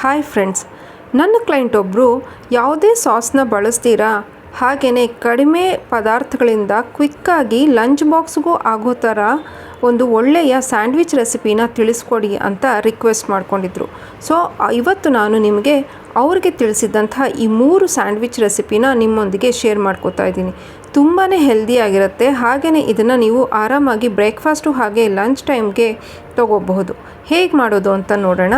Hi friends ನನ್ನ client ಒಬ್ಬರು ಯಾವುದೇ ಸಾಸ್ನ ಬಳಸ್ತೀರಾ? ಹಾಗೆಯೇ ಕಡಿಮೆ ಪದಾರ್ಥಗಳಿಂದ ಕ್ವಿಕ್ಕಾಗಿ ಲಂಚ್ ಬಾಕ್ಸ್ಗೂ ಆಗೋ ಥರ ಒಂದು ಒಳ್ಳೆಯ ಸ್ಯಾಂಡ್ವಿಚ್ ರೆಸಿಪಿನ ತಿಳಿಸ್ಕೊಡಿ ಅಂತ ರಿಕ್ವೆಸ್ಟ್ ಮಾಡ್ಕೊಂಡಿದ್ರು. ಸೊ ಇವತ್ತು ನಾನು ನಿಮಗೆ ಅವ್ರಿಗೆ ತಿಳಿಸಿದಂತಹ ಈ ಮೂರು ಸ್ಯಾಂಡ್ವಿಚ್ ರೆಸಿಪಿನ ನಿಮ್ಮೊಂದಿಗೆ ಶೇರ್ ಮಾಡ್ಕೋತಾ ಇದ್ದೀನಿ. ತುಂಬಾ ಹೆಲ್ದಿಯಾಗಿರುತ್ತೆ ಹಾಗೆಯೇ ಇದನ್ನು ನೀವು ಆರಾಮಾಗಿ ಬ್ರೇಕ್ಫಾಸ್ಟು ಹಾಗೆ ಲಂಚ್ ಟೈಮ್ಗೆ ತೊಗೋಬಹುದು. ಹೇಗೆ ಮಾಡೋದು ಅಂತ ನೋಡೋಣ?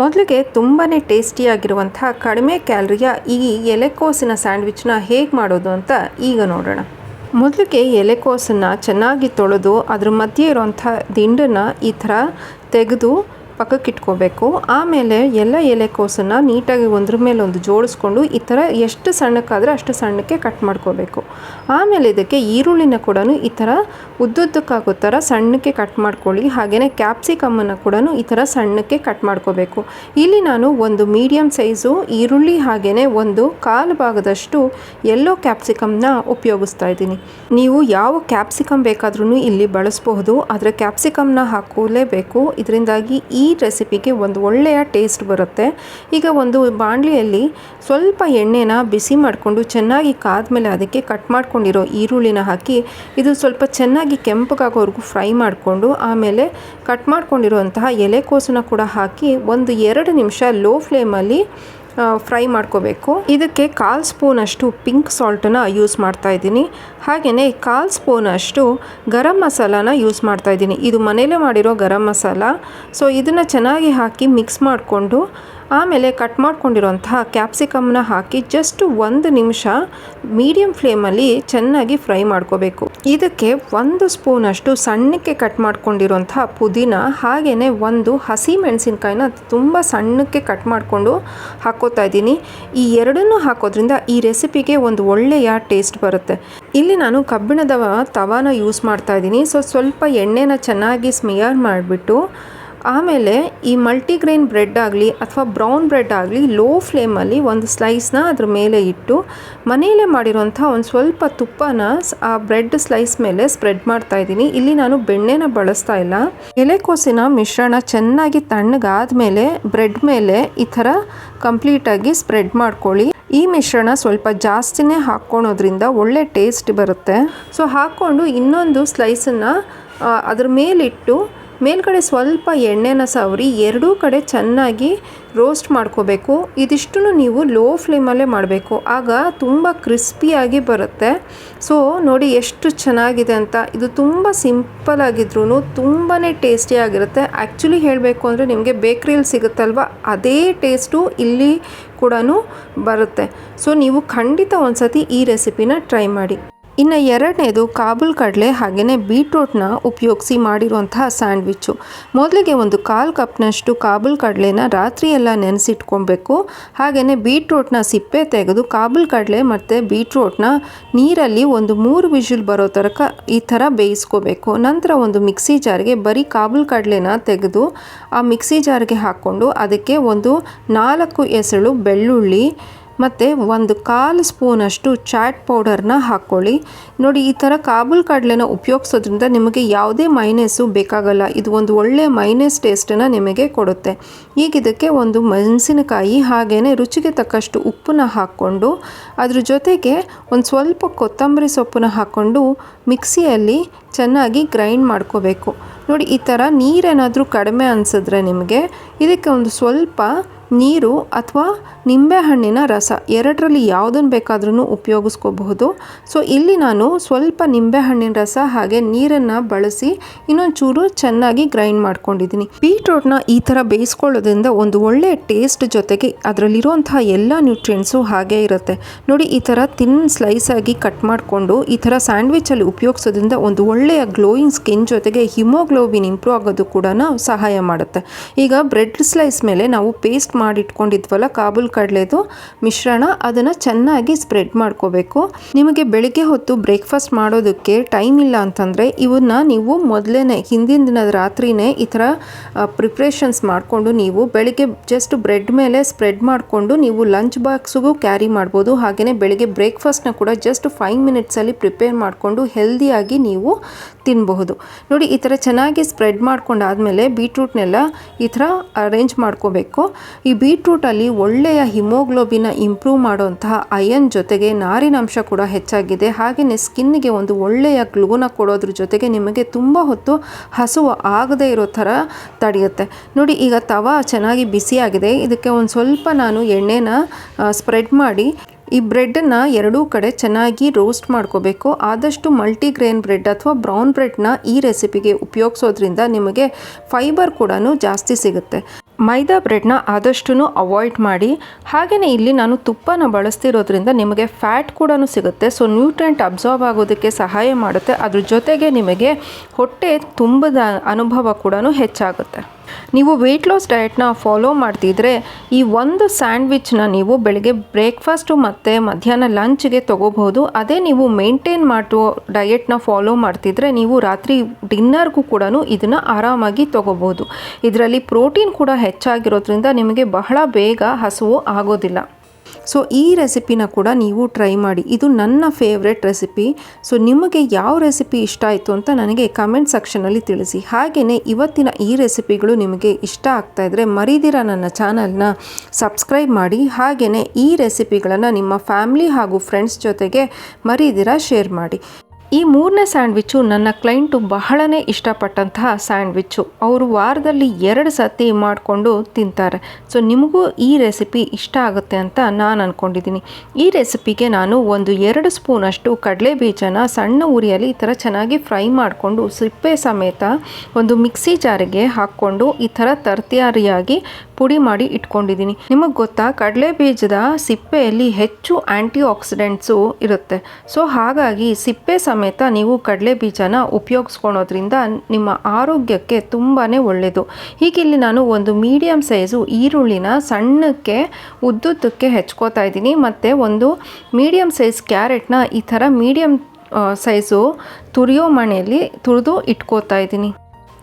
ಮೊದಲಿಗೆ ತುಂಬಾ ಟೇಸ್ಟಿಯಾಗಿರುವಂತಹ ಕಡಿಮೆ ಕ್ಯಾಲ್ರಿಯ ಈ ಎಲೆಕೋಸಿನ ಸ್ಯಾಂಡ್ವಿಚ್ನ ಹೇಗೆ ಮಾಡೋದು ಅಂತ ಈಗ ನೋಡೋಣ. ಮೊದಲಿಗೆ ಎಲೆಕೋಸನ್ನು ಚೆನ್ನಾಗಿ ತೊಳೆದು ಅದ್ರ ಮಧ್ಯೆ ಇರೋಂಥ ದಿಂಡನ್ನು ಈ ಥರ ತೆಗೆದು ಪಕ್ಕಕ್ಕೆ ಇಟ್ಕೋಬೇಕು. ಆಮೇಲೆ ಎಲ್ಲ ಎಲೆಕೋಸನ್ನು ನೀಟಾಗಿ ಒಂದ್ರ ಮೇಲೆ ಒಂದು ಜೋಡಿಸ್ಕೊಂಡು ಈ ಥರ ಎಷ್ಟು ಸಣ್ಣಕ್ಕಾದರೆ ಅಷ್ಟು ಸಣ್ಣಕ್ಕೆ ಕಟ್ ಮಾಡ್ಕೋಬೇಕು. ಆಮೇಲೆ ಇದಕ್ಕೆ ಈರುಳ್ಳಿನ ಕೂಡ ಈ ಥರ ಉದ್ದುದ್ದಕ್ಕಾಗೋ ಥರ ಸಣ್ಣಕ್ಕೆ ಕಟ್ ಮಾಡ್ಕೊಳ್ಳಿ. ಹಾಗೆಯೇ ಕ್ಯಾಪ್ಸಿಕಮ್ಮನ್ನು ಕೂಡ ಈ ಥರ ಸಣ್ಣಕ್ಕೆ ಕಟ್ ಮಾಡ್ಕೋಬೇಕು. ಇಲ್ಲಿ ನಾನು ಒಂದು ಮೀಡಿಯಮ್ ಸೈಜು ಈರುಳ್ಳಿ ಹಾಗೆಯೇ ಒಂದು ಕಾಲು ಭಾಗದಷ್ಟು ಎಲ್ಲೋ ಕ್ಯಾಪ್ಸಿಕಮ್ನ ಉಪಯೋಗಿಸ್ತಾ ಇದ್ದೀನಿ. ನೀವು ಯಾವ ಕ್ಯಾಪ್ಸಿಕಮ್ ಬೇಕಾದ್ರೂ ಇಲ್ಲಿ ಬಳಸಬಹುದು. ಆದರೆ ಕ್ಯಾಪ್ಸಿಕಮ್ನ ಹಾಕೋಲೇಬೇಕು ಇದರಿಂದಾಗಿ ಈ ರೆಸಿಪಿಗೆ ಒಂದು ಒಳ್ಳೆಯ ಟೇಸ್ಟ್ ಬರುತ್ತೆ. ಈಗ ಒಂದು ಬಾಣಲಿಯಲ್ಲಿ ಸ್ವಲ್ಪ ಎಣ್ಣೆನ ಬಿಸಿ ಮಾಡಿಕೊಂಡು ಚೆನ್ನಾಗಿ ಕಾದ್ಮೇಲೆ ಅದಕ್ಕೆ ಕಟ್ ಮಾಡ್ಕೊಂಡಿರೋ ಈರುಳ್ಳಿನ ಹಾಕಿ, ಇದು ಸ್ವಲ್ಪ ಚೆನ್ನಾಗಿ ಕೆಂಪಗಾಗೋವರೆಗೂ ಫ್ರೈ ಮಾಡಿಕೊಂಡು, ಆಮೇಲೆ ಕಟ್ ಮಾಡ್ಕೊಂಡಿರುವಂತಹ ಎಲೆಕೋಸನ್ನ ಕೂಡ ಹಾಕಿ ಒಂದು ಎರಡು ನಿಮಿಷ ಲೋ ಫ್ಲೇಮಲ್ಲಿ ಫ್ರೈ ಮಾಡ್ಕೋಬೇಕು. ಇದಕ್ಕೆ ಕಾಲು ಸ್ಪೂನಷ್ಟು ಪಿಂಕ್ ಸಾಲ್ಟನ್ನ ಯೂಸ್ ಮಾಡ್ತಾ ಇದ್ದೀನಿ. ಹಾಗೆಯೇ ಕಾಲು ಸ್ಪೂನಷ್ಟು ಗರಂ ಮಸಾಲಾನ ಯೂಸ್ ಮಾಡ್ತಾ ಇದ್ದೀನಿ. ಇದು ಮನೇಲೇ ಮಾಡಿರೋ ಗರಂ ಮಸಾಲ. ಸೊ, ಇದನ್ನು ಚೆನ್ನಾಗಿ ಹಾಕಿ ಮಿಕ್ಸ್ ಮಾಡಿಕೊಂಡು ಆಮೇಲೆ ಕಟ್ ಮಾಡ್ಕೊಂಡಿರೋಂತಹ ಕ್ಯಾಪ್ಸಿಕಮ್ನ ಹಾಕಿ ಜಸ್ಟ್ ಒಂದು ನಿಮಿಷ ಮೀಡಿಯಂ ಫ್ಲೇಮಲ್ಲಿ ಚೆನ್ನಾಗಿ ಫ್ರೈ ಮಾಡ್ಕೋಬೇಕು. ಇದಕ್ಕೆ ಒಂದು ಸ್ಪೂನಷ್ಟು ಸಣ್ಣಕ್ಕೆ ಕಟ್ ಮಾಡ್ಕೊಂಡಿರೋಂತಹ ಪುದೀನ ಹಾಗೆಯೇ ಒಂದು ಹಸಿ ಮೆಣಸಿನ್ಕಾಯಿನ ತುಂಬ ಸಣ್ಣಕ್ಕೆ ಕಟ್ ಮಾಡಿಕೊಂಡು ಹಾಕೋತಾ ಇದ್ದೀನಿ. ಈ ಎರಡನ್ನೂ ಹಾಕೋದ್ರಿಂದ ಈ ರೆಸಿಪಿಗೆ ಒಂದು ಒಳ್ಳೆಯ ಟೇಸ್ಟ್ ಬರುತ್ತೆ. ಇಲ್ಲಿ ನಾನು ಕಬ್ಬಿಣದ ತವಾನ ಯೂಸ್ ಮಾಡ್ತಾ ಇದ್ದೀನಿ. ಸೊ, ಸ್ವಲ್ಪ ಎಣ್ಣೆನ ಚೆನ್ನಾಗಿ ಸ್ಮಿಯರ್ ಮಾಡಿಬಿಟ್ಟು ಆಮೇಲೆ ಈ ಮಲ್ಟಿಗ್ರೇನ್ ಬ್ರೆಡ್ ಆಗಲಿ ಅಥವಾ ಬ್ರೌನ್ ಬ್ರೆಡ್ ಆಗಲಿ ಲೋ ಫ್ಲೇಮಲ್ಲಿ ಒಂದು ಸ್ಲೈಸ್ನ ಅದ್ರ ಮೇಲೆ ಇಟ್ಟು ಮನೆಯಲ್ಲೇ ಮಾಡಿರೋಂಥ ಒಂದು ಸ್ವಲ್ಪ ತುಪ್ಪನ ಆ ಬ್ರೆಡ್ ಸ್ಲೈಸ್ ಮೇಲೆ ಸ್ಪ್ರೆಡ್ ಮಾಡ್ತಾ ಇದ್ದೀನಿ. ಇಲ್ಲಿ ನಾನು ಬೆಣ್ಣೆನ ಬಳಸ್ತಾ ಇಲ್ಲ. ಎಲೆಕೋಸಿನ ಮಿಶ್ರಣ ಚೆನ್ನಾಗಿ ತಣ್ಣಗಾದ್ಮೇಲೆ ಬ್ರೆಡ್ ಮೇಲೆ ಈ ಥರ ಕಂಪ್ಲೀಟಾಗಿ ಸ್ಪ್ರೆಡ್ ಮಾಡ್ಕೊಳ್ಳಿ. ಈ ಮಿಶ್ರಣ ಸ್ವಲ್ಪ ಜಾಸ್ತಿನೇ ಹಾಕ್ಕೊಳೋದ್ರಿಂದ ಒಳ್ಳೆ ಟೇಸ್ಟ್ ಬರುತ್ತೆ. ಸೊ ಹಾಕ್ಕೊಂಡು ಇನ್ನೊಂದು ಸ್ಲೈಸನ್ನು ಅದ್ರ ಮೇಲಿಟ್ಟು ಮೇಲ್ಗಡೆ ಸ್ವಲ್ಪ ಎಣ್ಣೆನ ಸವರಿ ಎರಡೂ ಕಡೆ ಚೆನ್ನಾಗಿ ರೋಸ್ಟ್ ಮಾಡ್ಕೋಬೇಕು. ಇದಿಷ್ಟು ನೀವು ಲೋ ಫ್ಲೇಮಲ್ಲೇ ಮಾಡಬೇಕು. ಆಗ ತುಂಬ ಕ್ರಿಸ್ಪಿಯಾಗಿ ಬರುತ್ತೆ. ಸೊ ನೋಡಿ ಎಷ್ಟು ಚೆನ್ನಾಗಿದೆ ಅಂತ. ಇದು ತುಂಬ ಸಿಂಪಲ್ ಆಗಿದ್ರೂ ತುಂಬಾ ಟೇಸ್ಟಿಯಾಗಿರುತ್ತೆ ಆ್ಯಕ್ಚುಲಿ ಹೇಳಬೇಕು ಅಂದರೆ ನಿಮಗೆ ಬೇಕ್ರಿಯಲ್ಲಿ ಸಿಗುತ್ತಲ್ವ? ಅದೇ ಟೇಸ್ಟು ಇಲ್ಲಿ ಕೂಡ ಬರುತ್ತೆ. ಸೊ ನೀವು ಖಂಡಿತ ಒಂದ್ಸತಿ ಈ ರೆಸಿಪಿನ ಟ್ರೈ ಮಾಡಿ. ಇನ್ನು ಎರಡನೇದು ಕಾಬೂಲ್ ಕಡಲೆ ಹಾಗೆಯೇ ಬೀಟ್ರೂಟ್ನ ಉಪಯೋಗಿಸಿ ಮಾಡಿರುವಂತಹ ಸ್ಯಾಂಡ್ವಿಚ್ಚು. ಮೊದಲಿಗೆ ಒಂದು ಕಾಲು ಕಪ್ನಷ್ಟು ಕಾಬೂಲ್ ಕಡಲೆನ ರಾತ್ರಿ ಎಲ್ಲ ನೆನೆಸಿಟ್ಕೊಬೇಕು. ಹಾಗೆಯೇ ಬೀಟ್ರೂಟ್ನ ಸಿಪ್ಪೆ ತೆಗೆದು ಕಾಬೂಲ್ ಕಡಲೆ ಮತ್ತು ಬೀಟ್ರೂಟ್ನ ನೀರಲ್ಲಿ ಒಂದು ಮೂರು ವಿಷಲ್ ಬರೋ ತರಕ ಈ ಥರ ಬೇಯಿಸ್ಕೋಬೇಕು. ನಂತರ ಒಂದು ಮಿಕ್ಸಿ ಜಾರ್ಗೆ ಬರೀ ಕಾಬೂಲ್ ಕಡಲೆನ ತೆಗೆದು ಆ ಮಿಕ್ಸಿ ಜಾರ್ಗೆ ಹಾಕ್ಕೊಂಡು ಅದಕ್ಕೆ ಒಂದು ನಾಲ್ಕು ಎಸಳು ಬೆಳ್ಳುಳ್ಳಿ ಮತ್ತು ಒಂದು ಕಾಲು ಸ್ಪೂನಷ್ಟು ಚಾಟ್ ಪೌಡರ್ನ ಹಾಕ್ಕೊಳ್ಳಿ ನೋಡಿ, ಈ ಥರ ಕಾಬೂಲ್ ಕಡಲೆನ ಉಪಯೋಗಿಸೋದ್ರಿಂದ ನಿಮಗೆ ಯಾವುದೇ ಮೈನೇಸು ಬೇಕಾಗಲ್ಲ. ಇದು ಒಂದು ಒಳ್ಳೆಯ ಮೈನೇಸ್ ಟೇಸ್ಟನ್ನು ನಿಮಗೆ ಕೊಡುತ್ತೆ. ಈಗ ಇದಕ್ಕೆ ಒಂದು ಮೆಣಸಿನಕಾಯಿ ಹಾಗೆಯೇ ರುಚಿಗೆ ತಕ್ಕಷ್ಟು ಉಪ್ಪನ್ನ ಹಾಕ್ಕೊಂಡು, ಅದ್ರ ಜೊತೆಗೆ ಒಂದು ಸ್ವಲ್ಪ ಕೊತ್ತಂಬರಿ ಸೊಪ್ಪನ್ನ ಹಾಕ್ಕೊಂಡು ಮಿಕ್ಸಿಯಲ್ಲಿ ಚೆನ್ನಾಗಿ ಗ್ರೈಂಡ್ ಮಾಡ್ಕೋಬೇಕು. ನೋಡಿ, ಈ ಥರ ನೀರೇನಾದರೂ ಕಡಿಮೆ ಅನಿಸಿದ್ರೆ ನಿಮಗೆ ಇದಕ್ಕೆ ಒಂದು ಸ್ವಲ್ಪ ನೀರು ಅಥವಾ ನಿಂಬೆಹಣ್ಣಿನ ರಸ, ಎರಡರಲ್ಲಿ ಯಾವುದನ್ನು ಬೇಕಾದ್ರೂ ಉಪಯೋಗಿಸ್ಕೋಬಹುದು. ಸೊ, ಇಲ್ಲಿ ನಾನು ಸ್ವಲ್ಪ ನಿಂಬೆಹಣ್ಣಿನ ರಸ ಹಾಗೆ ನೀರನ್ನು ಬಳಸಿ ಇನ್ನೊಂದು ಚೂರು ಚೆನ್ನಾಗಿ ಗ್ರೈಂಡ್ ಮಾಡ್ಕೊಂಡಿದ್ದೀನಿ. ಬೀಟ್ರೋಟ್ನ ಈ ಥರ ಬೇಯಿಸ್ಕೊಳ್ಳೋದ್ರಿಂದ ಒಂದು ಒಳ್ಳೆಯ ಟೇಸ್ಟ್ ಜೊತೆಗೆ ಅದರಲ್ಲಿರುವಂತಹ ಎಲ್ಲ ನ್ಯೂಟ್ರಿಯೆಂಟ್ಸು ಹಾಗೆ ಇರುತ್ತೆ. ನೋಡಿ, ಈ ಥರ ತಿನ್ ಸ್ಲೈಸ್ ಆಗಿ ಕಟ್ ಮಾಡಿಕೊಂಡು ಈ ಥರ ಸ್ಯಾಂಡ್ವಿಚಲ್ಲಿ ಉಪಯೋಗಿಸೋದ್ರಿಂದ ಒಂದು ಒಳ್ಳೆಯ ಗ್ಲೋಯಿಂಗ್ ಸ್ಕಿನ್ ಜೊತೆಗೆ ಹಿಮೋಗ್ಲೋಬಿನ್ ಇಂಪ್ರೂವ್ ಆಗೋದು ಕೂಡ ಸಹಾಯ ಮಾಡುತ್ತೆ. ಈಗ ಬ್ರೆಡ್ ಸ್ಲೈಸ್ ಮೇಲೆ ನಾವು ಪೇಸ್ಟ್ ಮಾಡಿ ಇಟ್ಕೊಂಡಿದ್ವಲ್ಲ ಕಾಬೂಲ್ ಕಡಲೆದು ಮಿಶ್ರಣ, ಅದನ್ನು ಚೆನ್ನಾಗಿ ಸ್ಪ್ರೆಡ್ ಮಾಡ್ಕೋಬೇಕು. ನಿಮಗೆ ಬೆಳಿಗ್ಗೆ ಹೊತ್ತು ಬ್ರೇಕ್ಫಾಸ್ಟ್ ಮಾಡೋದಕ್ಕೆ ಟೈಮ್ ಇಲ್ಲ ಅಂತಂದರೆ ಇವನ್ನ ನೀವು ಮೊದಲೇ ಹಿಂದಿನ ದಿನದ ರಾತ್ರಿನೇ ಈ ಥರ ಪ್ರಿಪ್ರೇಷನ್ಸ್ ಮಾಡಿಕೊಂಡು ನೀವು ಬೆಳಿಗ್ಗೆ ಜಸ್ಟ್ ಬ್ರೆಡ್ ಮೇಲೆ ಸ್ಪ್ರೆಡ್ ಮಾಡಿಕೊಂಡು ನೀವು ಲಂಚ್ ಬಾಕ್ಸ್ಗೂ ಕ್ಯಾರಿ ಮಾಡ್ಬೋದು. ಹಾಗೆಯೇ ಬೆಳಿಗ್ಗೆ ಬ್ರೇಕ್ಫಾಸ್ಟ್ನ ಕೂಡ ಜಸ್ಟ್ ಫೈವ್ ಮಿನಿಟ್ಸಲ್ಲಿ ಪ್ರಿಪೇರ್ ಮಾಡಿಕೊಂಡು ಹೆಲ್ದಿಯಾಗಿ ನೀವು ತಿನ್ನಬಹುದು ನೋಡಿ, ಈ ಥರ ಚೆನ್ನಾಗಿ ಸ್ಪ್ರೆಡ್ ಮಾಡ್ಕೊಂಡಾದಮೇಲೆ ಬೀಟ್ರೂಟ್ನೆಲ್ಲ ಈ ಥರ ಅರೇಂಜ್ ಮಾಡ್ಕೋಬೇಕು. ಬೀಟ್ರೂಟಲ್ಲಿ ಒಳ್ಳೆಯ ಹಿಮೋಗ್ಲೋಬಿನ ಇಂಪ್ರೂವ್ ಮಾಡುವಂತಹ ಅಯನ್ ಜೊತೆಗೆ ನಾರಿನಾಂಶ ಕೂಡ ಹೆಚ್ಚಾಗಿದೆ. ಹಾಗೆಯೇ ಸ್ಕಿನ್ಗೆ ಒಂದು ಒಳ್ಳೆಯ ಗ್ಲೋನ ಕೊಡೋದ್ರ ಜೊತೆಗೆ ನಿಮಗೆ ತುಂಬ ಹೊತ್ತು ಹಸುವು ಆಗದೇ ಇರೋ ಥರ ತಡೆಯುತ್ತೆ. ನೋಡಿ, ಈಗ ತವ ಚೆನ್ನಾಗಿ ಬಿಸಿಯಾಗಿದೆ ಇದಕ್ಕೆ ಒಂದು ಸ್ವಲ್ಪ ನಾನು ಎಣ್ಣೆನ ಸ್ಪ್ರೆಡ್ ಮಾಡಿ, ಈ ಬ್ರೆಡ್ಡನ್ನು ಎರಡೂ ಕಡೆ ಚೆನ್ನಾಗಿ ರೋಸ್ಟ್ ಮಾಡ್ಕೋಬೇಕು. ಆದಷ್ಟು ಮಲ್ಟಿಗ್ರೇನ್ ಬ್ರೆಡ್ ಅಥವಾ ಬ್ರೌನ್ ಬ್ರೆಡ್ನ ಈ ರೆಸಿಪಿಗೆ ಉಪಯೋಗಿಸೋದ್ರಿಂದ ನಿಮಗೆ ಫೈಬರ್ ಕೂಡ ಜಾಸ್ತಿ ಸಿಗುತ್ತೆ. ಮೈದಾ ಬ್ರೆಡ್ನ ಆದಷ್ಟು ಅವಾಯ್ಡ್ ಮಾಡಿ ಹಾಗೆಯೇ ಇಲ್ಲಿ ನಾನು ತುಪ್ಪನ ಬಳಸ್ತಿರೋದ್ರಿಂದ ನಿಮಗೆ ಫ್ಯಾಟ್ ಕೂಡ ಸಿಗುತ್ತೆ. ಸೊ ನ್ಯೂಟ್ರೆಂಟ್ ಅಬ್ಸಾರ್ಬ್ ಆಗೋದಕ್ಕೆ ಸಹಾಯ ಮಾಡುತ್ತೆ. ಅದ್ರ ಜೊತೆಗೆ ನಿಮಗೆ ಹೊಟ್ಟೆ ತುಂಬದ ಅನುಭವ ಕೂಡ ಹೆಚ್ಚಾಗುತ್ತೆ. ನೀವು ವೆಯ್ಟ್ ಲಾಸ್ ಡಯಟ್ನ ಫಾಲೋ ಮಾಡ್ತಿದ್ರೆ ಈ ಒಂದು ಸ್ಯಾಂಡ್ವಿಚ್ನ ನೀವು ಬೆಳಗ್ಗೆ ಬ್ರೇಕ್ಫಾಸ್ಟು ಮತ್ತು ಮಧ್ಯಾಹ್ನ ಲಂಚ್ಗೆ ತೊಗೋಬಹುದು. ಅದೇ ನೀವು ಮೇಂಟೈನ್ ಮಾಡೋ ಡಯೆಟ್ನ ಫಾಲೋ ಮಾಡ್ತಿದ್ರೆ ನೀವು ರಾತ್ರಿ ಡಿನ್ನರ್ಗೂ ಕೂಡ ಇದನ್ನು ಆರಾಮಾಗಿ ತೊಗೋಬೋದು ಇದರಲ್ಲಿ ಪ್ರೋಟೀನ್ ಕೂಡ ಹೆಚ್ಚಾಗಿರೋದ್ರಿಂದ ನಿಮಗೆ ಬಹಳ ಬೇಗ ಹಸುವು ಆಗೋದಿಲ್ಲ. ಸೊ ಈ ರೆಸಿಪಿನ ಕೂಡ ನೀವು ಟ್ರೈ ಮಾಡಿ. ಇದು ನನ್ನ ಫೇವ್ರೆಟ್ ರೆಸಿಪಿ ಸೊ ನಿಮಗೆ ಯಾವ ರೆಸಿಪಿ ಇಷ್ಟ ಆಯಿತು ಅಂತ ನನಗೆ ಕಮೆಂಟ್ ಸೆಕ್ಷನಲ್ಲಿ ತಿಳಿಸಿ. ಹಾಗೆಯೇ ಇವತ್ತಿನ ಈ ರೆಸಿಪಿಗಳು ನಿಮಗೆ ಇಷ್ಟ ಆಗ್ತಾ ಇದ್ದರೆ ಮರಿದಿರ ನನ್ನ ಚಾನಲ್ನ ಸಬ್ಸ್ಕ್ರೈಬ್ ಮಾಡಿ. ಹಾಗೆಯೇ ಈ ರೆಸಿಪಿಗಳನ್ನು ನಿಮ್ಮ ಫ್ಯಾಮ್ಲಿ ಹಾಗೂ ಫ್ರೆಂಡ್ಸ್ ಜೊತೆಗೆ ಮರಿದಿರ ಶೇರ್ ಮಾಡಿ. ಈ ಮೂರನೇ ಸ್ಯಾಂಡ್ವಿಚ್ಚು ನನ್ನ ಕ್ಲೈಂಟು ಬಹಳನೇ ಇಷ್ಟಪಟ್ಟಂತಹ ಸ್ಯಾಂಡ್ವಿಚ್ಚು. ಅವರು ವಾರದಲ್ಲಿ ಎರಡು ಸತಿ ಮಾಡಿಕೊಂಡು ತಿಂತಾರೆ. ಸೊ, ನಿಮಗೂ ಈ ರೆಸಿಪಿ ಇಷ್ಟ ಆಗುತ್ತೆ ಅಂತ ನಾನು ಅಂದ್ಕೊಂಡಿದ್ದೀನಿ ಈ ರೆಸಿಪಿಗೆ ನಾನು ಒಂದು ಎರಡು ಸ್ಪೂನಷ್ಟು ಕಡಲೆ ಬೀಜನ ಸಣ್ಣ ಉರಿಯಲ್ಲಿ ಈ ಥರ ಚೆನ್ನಾಗಿ ಫ್ರೈ ಮಾಡಿಕೊಂಡು ಸಿಪ್ಪೆ ಸಮೇತ ಒಂದು ಮಿಕ್ಸಿ ಜಾರಿಗೆ ಹಾಕ್ಕೊಂಡು ಈ ಥರ ತರ್ತಿಯಾರಿಯಾಗಿ ಪುಡಿ ಮಾಡಿ ಇಟ್ಕೊಂಡಿದ್ದೀನಿ. ನಿಮಗೆ ಗೊತ್ತಾ? ಕಡಲೆ ಬೀಜದ ಸಿಪ್ಪೆಯಲ್ಲಿ ಹೆಚ್ಚು ಆ್ಯಂಟಿ ಆಕ್ಸಿಡೆಂಟ್ಸು ಇರುತ್ತೆ. ಸೊ, ಹಾಗಾಗಿ ಸಿಪ್ಪೆ ನೀವು ಕಡಲೆ ಬೀಜನ ಉಪಯೋಗಿಸ್ಕೊಳೋದ್ರಿಂದ ನಿಮ್ಮ ಆರೋಗ್ಯಕ್ಕೆ ತುಂಬಾ ಒಳ್ಳೆಯದು ಹೀಗಿಲ್ಲಿ ನಾನು ಒಂದು ಮೀಡಿಯಮ್ ಸೈಜು ಈರುಳ್ಳಿನ ಸಣ್ಣಕ್ಕೆ, ಉದ್ದುದ್ದಕ್ಕೆ ಹೆಚ್ಕೋತಾ ಇದ್ದೀನಿ. ಮತ್ತು ಒಂದು ಮೀಡಿಯಮ್ ಸೈಜ್ ಕ್ಯಾರೆಟ್ನ ಈ ಥರ ಮೀಡಿಯಮ್ ಸೈಜು ತುರಿಯೋ ಮಣೆಯಲ್ಲಿ ತುರಿದು ಇಟ್ಕೋತಾ ಇದ್ದೀನಿ.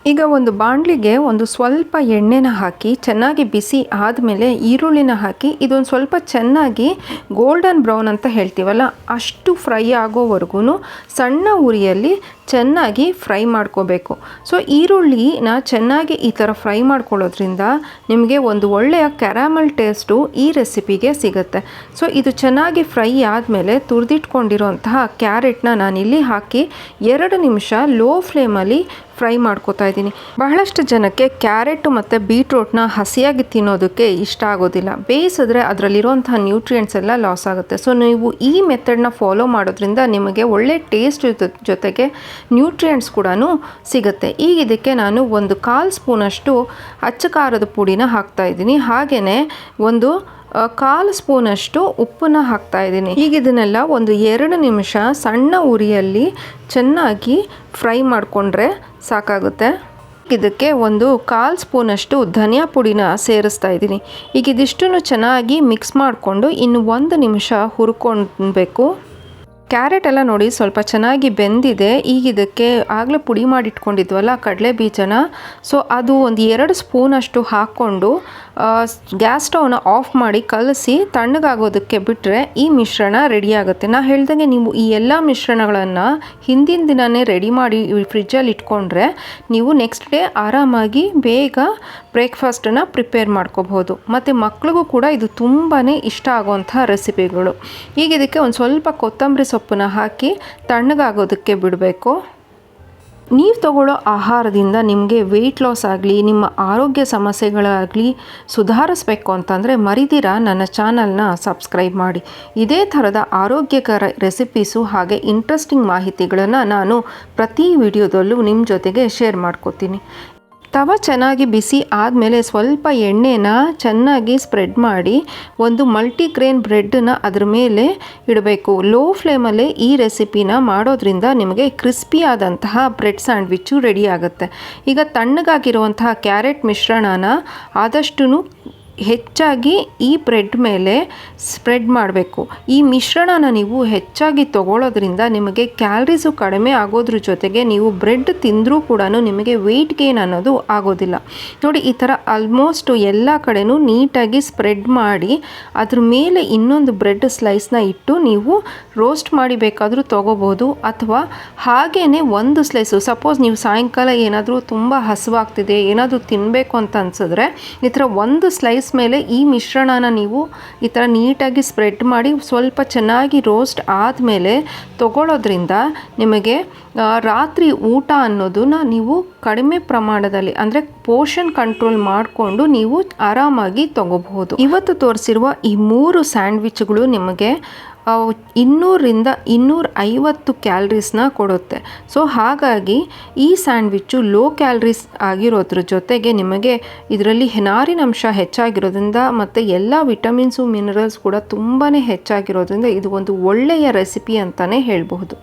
ಈಗ ಒಂದು ಬಾಣಲಿಗೆ ಒಂದು ಸ್ವಲ್ಪ ಎಣ್ಣೆನ ಹಾಕಿ ಚೆನ್ನಾಗಿ ಬಿಸಿ ಆದಮೇಲೆ ಈರುಳ್ಳಿನ ಹಾಕಿ ಇದೊಂದು ಸ್ವಲ್ಪ ಚೆನ್ನಾಗಿ ಗೋಲ್ಡನ್ ಬ್ರೌನ್ ಅಂತ ಹೇಳ್ತೀವಲ್ಲ, ಅಷ್ಟು ಫ್ರೈ ಆಗೋವರೆಗೂ ಸಣ್ಣ ಉರಿಯಲ್ಲಿ ಚೆನ್ನಾಗಿ ಫ್ರೈ ಮಾಡ್ಕೋಬೇಕು. ಸೊ, ಈರುಳ್ಳಿನ ಚೆನ್ನಾಗಿ ಈ ಥರ ಫ್ರೈ ಮಾಡ್ಕೊಳ್ಳೋದ್ರಿಂದ ನಿಮಗೆ ಒಂದು ಒಳ್ಳೆಯ ಕ್ಯಾರಾಮಲ್ ಟೇಸ್ಟು ಈ ರೆಸಿಪಿಗೆ ಸಿಗುತ್ತೆ. ಸೊ, ಇದು ಚೆನ್ನಾಗಿ ಫ್ರೈ ಆದಮೇಲೆ ತುರಿದಿಟ್ಕೊಂಡಿರೋಂತಹ ಕ್ಯಾರೆಟ್ನ ನಾನಿಲ್ಲಿ ಹಾಕಿ ಎರಡು ನಿಮಿಷ ಲೋ ಫ್ಲೇಮಲ್ಲಿ ಫ್ರೈ ಮಾಡ್ಕೋತಾ ಇದ್ದೀನಿ. ಬಹಳಷ್ಟು ಜನಕ್ಕೆ ಕ್ಯಾರೆಟ್ ಮತ್ತು ಬೀಟ್ರೋಟ್ನ ಹಸಿಯಾಗಿ ತಿನ್ನೋದಕ್ಕೆ ಇಷ್ಟ ಆಗೋದಿಲ್ಲ. ಬೇಯಿಸಿದ್ರೆ ಅದರಲ್ಲಿರುವಂತಹ ನ್ಯೂಟ್ರಿಯೆಂಟ್ಸ್ ಎಲ್ಲ ಲಾಸ್ ಆಗುತ್ತೆ. ಸೊ, ನೀವು ಈ ಮೆಥಡ್ನ ಫಾಲೋ ಮಾಡೋದ್ರಿಂದ ನಿಮಗೆ ಒಳ್ಳೆ ಟೇಸ್ಟ್ ಜೊತೆಗೆ ನ್ಯೂಟ್ರಿಯೆಂಟ್ಸ್ ಕೂಡ ಸಿಗುತ್ತೆ. ಈಗ ಇದಕ್ಕೆ ನಾನು ಒಂದು ಕಾಲು ಸ್ಪೂನಷ್ಟು ಅಚ್ಚ ಖಾರದ ಪುಡಿನ ಹಾಕ್ತಾಯಿದ್ದೀನಿ ಹಾಗೆಯೇ ಒಂದು ಕಾಲು ಸ್ಪೂನಷ್ಟು ಉಪ್ಪನ್ನ ಹಾಕ್ತಾ ಇದ್ದೀನಿ. ಈಗ ಇದನ್ನೆಲ್ಲ ಒಂದು ಎರಡು ನಿಮಿಷ ಸಣ್ಣ ಉರಿಯಲ್ಲಿ ಚೆನ್ನಾಗಿ ಫ್ರೈ ಮಾಡಿಕೊಂಡ್ರೆ ಸಾಕಾಗುತ್ತೆ. ಇದಕ್ಕೆ ಒಂದು ಕಾಲು ಸ್ಪೂನಷ್ಟು ಧನಿಯಾ ಪುಡಿನ ಸೇರಿಸ್ತಾ ಇದ್ದೀನಿ. ಈಗ ಇದಿಷ್ಟನ್ನು ಚೆನ್ನಾಗಿ ಮಿಕ್ಸ್ ಮಾಡಿಕೊಂಡು ಇನ್ನು ಒಂದು ನಿಮಿಷ ಹುರ್ಕೊಳ್ಬೇಕು ಕ್ಯಾರೆಟ್ ಎಲ್ಲ ನೋಡಿ ಸ್ವಲ್ಪ ಚೆನ್ನಾಗಿ ಬೆಂದಿದೆ. ಈಗ ಇದಕ್ಕೆ ಆಗಲೇ ಪುಡಿ ಮಾಡಿಟ್ಕೊಂಡಿದ್ವಲ್ಲ ಕಡಲೆ ಬೀಜನ. ಸೊ ಅದು ಒಂದು ಎರಡು ಸ್ಪೂನಷ್ಟು ಹಾಕ್ಕೊಂಡು ಗ್ಯಾಸ್ ಸ್ಟೌನ ಆಫ್ ಮಾಡಿ ಕಲಸಿ ತಣ್ಣಗಾಗೋದಕ್ಕೆ ಬಿಟ್ಟರೆ ಈ ಮಿಶ್ರಣ ರೆಡಿ ಆಗುತ್ತೆ. ನಾ ಹೇಳ್ದಂಗೆ ನೀವು ಈ ಎಲ್ಲ ಮಿಶ್ರಣಗಳನ್ನು ಹಿಂದಿನ ದಿನವೇ ರೆಡಿ ಮಾಡಿ ಫ್ರಿಜ್ಜಲ್ಲಿ ಇಟ್ಕೊಂಡ್ರೆ ನೀವು ನೆಕ್ಸ್ಟ್ ಡೇ ಆರಾಮಾಗಿ ಬೇಗ ಬ್ರೇಕ್ಫಾಸ್ಟನ್ನು ಪ್ರಿಪೇರ್ ಮಾಡ್ಕೋಬಹುದು. ಮತ್ತು ಮಕ್ಳಿಗೂ ಕೂಡ ಇದು ತುಂಬಾ ಇಷ್ಟ ಆಗುವಂಥ ರೆಸಿಪಿಗಳು ಈಗ ಇದಕ್ಕೆ ಒಂದು ಸ್ವಲ್ಪ ಕೊತ್ತಂಬರಿ ಸೊಪ್ಪನ್ನ ಹಾಕಿ ತಣ್ಣಗಾಗೋದಕ್ಕೆ ಬಿಡಬೇಕು. ನೀವು ತಗೊಳ್ಳೋ ಆಹಾರದಿಂದ ನಿಮಗೆ ವೆಯ್ಟ್ ಲಾಸ್ ಆಗಲಿ, ನಿಮ್ಮ ಆರೋಗ್ಯ ಸಮಸ್ಯೆಗಳಾಗಲಿ ಸುಧಾರಿಸ್ಬೇಕು ಅಂತಂದರೆ ಮರಿದಿರ ನನ್ನ ಚಾನಲ್ನ ಸಬ್ಸ್ಕ್ರೈಬ್ ಮಾಡಿ. ಇದೇ ಥರದ ಆರೋಗ್ಯಕರ ರೆಸಿಪೀಸು ಹಾಗೆ ಇಂಟ್ರೆಸ್ಟಿಂಗ್ ಮಾಹಿತಿಗಳನ್ನು ನಾನು ಪ್ರತಿ ವಿಡಿಯೋದಲ್ಲೂ ನಿಮ್ಮ ಜೊತೆಗೆ ಶೇರ್ ಮಾಡ್ಕೋತೀನಿ. ತವ ಚೆನ್ನಾಗಿ ಬಿಸಿ ಆದಮೇಲೆ ಸ್ವಲ್ಪ ಎಣ್ಣೆನ ಚೆನ್ನಾಗಿ ಸ್ಪ್ರೆಡ್ ಮಾಡಿ ಒಂದು ಮಲ್ಟಿಗ್ರೇನ್ ಬ್ರೆಡ್ನ ಅದ್ರ ಮೇಲೆ ಇಡಬೇಕು. ಲೋ ಫ್ಲೇಮಲ್ಲೇ ಈ ರೆಸಿಪಿನ ಮಾಡೋದ್ರಿಂದ ನಿಮಗೆ ಕ್ರಿಸ್ಪಿ ಆದಂತಹ ಬ್ರೆಡ್ ಸ್ಯಾಂಡ್ವಿಚ್ಚು ರೆಡಿ ಆಗುತ್ತೆ. ಈಗ ತಣ್ಣಗಾಗಿರುವಂತಹ ಕ್ಯಾರೆಟ್ ಮಿಶ್ರಣನ ಆದಷ್ಟು ಹೆಚ್ಚಾಗಿ ಈ ಬ್ರೆಡ್ ಮೇಲೆ ಸ್ಪ್ರೆಡ್ ಮಾಡಬೇಕು. ಈ ಮಿಶ್ರಣನ ನೀವು ಹೆಚ್ಚಾಗಿ ತಗೊಳ್ಳೋದ್ರಿಂದ ನಿಮಗೆ ಕ್ಯಾಲ್ರೀಸು ಕಡಿಮೆ ಆಗೋದ್ರ ಜೊತೆಗೆ ನೀವು ಬ್ರೆಡ್ ತಿಂದರೂ ಕೂಡ ನಿಮಗೆ ವೆಯ್ಟ್ ಗೇನ್ ಅನ್ನೋದು ಆಗೋದಿಲ್ಲ. ನೋಡಿ, ಈ ಥರ ಆಲ್ಮೋಸ್ಟ್ ಎಲ್ಲ ಕಡೆಯೂ ನೀಟಾಗಿ ಸ್ಪ್ರೆಡ್ ಮಾಡಿ ಅದ್ರ ಮೇಲೆ ಇನ್ನೊಂದು ಬ್ರೆಡ್ ಸ್ಲೈಸ್ನ ಇಟ್ಟು ನೀವು ರೋಸ್ಟ್ ಮಾಡಿ ಬೇಕಾದರೂ ತೊಗೋಬೋದು. ಅಥವಾ ಹಾಗೇ ಒಂದು ಸ್ಲೈಸು, ಸಪೋಸ್ ನೀವು ಸಾಯಂಕಾಲ ಏನಾದರೂ ತುಂಬ ಹಸುವಾಗ್ತಿದೆ, ಏನಾದರೂ ತಿನ್ನಬೇಕು ಅಂತ ಅನ್ಸಿದ್ರೆ ಈ ಥರ ಒಂದು ಸ್ಲೈಸ್ ಮೇಲೆ ಈ ಮಿಶ್ರಣನ ನೀವು ಈ ಥರ ನೀಟಾಗಿ ಸ್ಪ್ರೆಡ್ ಮಾಡಿ ಸ್ವಲ್ಪ ಚೆನ್ನಾಗಿ ರೋಸ್ಟ್ ಆದಮೇಲೆ ತಗೊಳ್ಳೋದ್ರಿಂದ ನಿಮಗೆ ರಾತ್ರಿ ಊಟ ಅನ್ನೋದನ್ನ ನೀವು ಕಡಿಮೆ ಪ್ರಮಾಣದಲ್ಲಿ, ಅಂದರೆ ಪೋಷನ್ ಕಂಟ್ರೋಲ್ ಮಾಡಿಕೊಂಡು ನೀವು ಆರಾಮಾಗಿ ತಗೋಬಹುದು. ಇವತ್ತು ತೋರಿಸಿರುವ ಈ ಮೂರು ಸ್ಯಾಂಡ್ವಿಚ್ಗಳು ನಿಮಗೆ ಆ, ಇನ್ನೂರಿಂದ ಇನ್ನೂರ ಐವತ್ತು ಕ್ಯಾಲ್ರೀಸ್ನ ಕೊಡುತ್ತೆ. ಸೊ ಹಾಗಾಗಿ ಈ ಸ್ಯಾಂಡ್ವಿಚ್ಚು ಲೋ ಕ್ಯಾಲ್ರೀಸ್ ಆಗಿರೋದ್ರ ಜೊತೆಗೆ ನಿಮಗೆ ಇದರಲ್ಲಿ ನಾರಿನಂಶ ಹೆಚ್ಚಾಗಿರೋದ್ರಿಂದ ಮತ್ತು ಎಲ್ಲ ವಿಟಮಿನ್ಸು ಮಿನರಲ್ಸ್ ಕೂಡ ತುಂಬಾ ಹೆಚ್ಚಾಗಿರೋದ್ರಿಂದ ಇದು ಒಂದು ಒಳ್ಳೆಯ ರೆಸಿಪಿ ಅಂತಲೇ ಹೇಳಬಹುದು.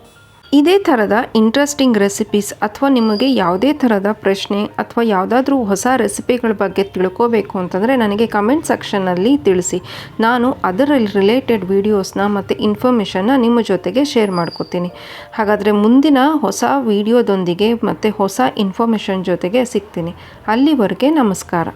ಇದೇ ಥರದ ಇಂಟ್ರೆಸ್ಟಿಂಗ್ ರೆಸಿಪೀಸ್ ಅಥವಾ ನಿಮಗೆ ಯಾವುದೇ ಥರದ ಪ್ರಶ್ನೆ ಅಥವಾ ಯಾವುದಾದ್ರೂ ಹೊಸ ರೆಸಿಪಿಗಳ ಬಗ್ಗೆ ತಿಳ್ಕೋಬೇಕು ಅಂತಂದರೆ ನನಗೆ ಕಮೆಂಟ್ ಸೆಕ್ಷನ್ನಲ್ಲಿ ತಿಳಿಸಿ. ನಾನು ಅದರ ರಿಲೇಟೆಡ್ ವೀಡಿಯೋಸ್ನ ಮತ್ತು ಇನ್ಫಾರ್ಮೇಷನ್ನ ನಿಮ್ಮ ಜೊತೆಗೆ ಶೇರ್ ಮಾಡ್ಕೋತೀನಿ. ಹಾಗಾದರೆ ಮುಂದಿನ ಹೊಸ ವೀಡಿಯೋದೊಂದಿಗೆ ಮತ್ತು ಹೊಸ ಇನ್ಫಾರ್ಮೇಷನ್ ಜೊತೆಗೆ ಸಿಗ್ತೀನಿ. ಅಲ್ಲಿವರೆಗೆ ನಮಸ್ಕಾರ.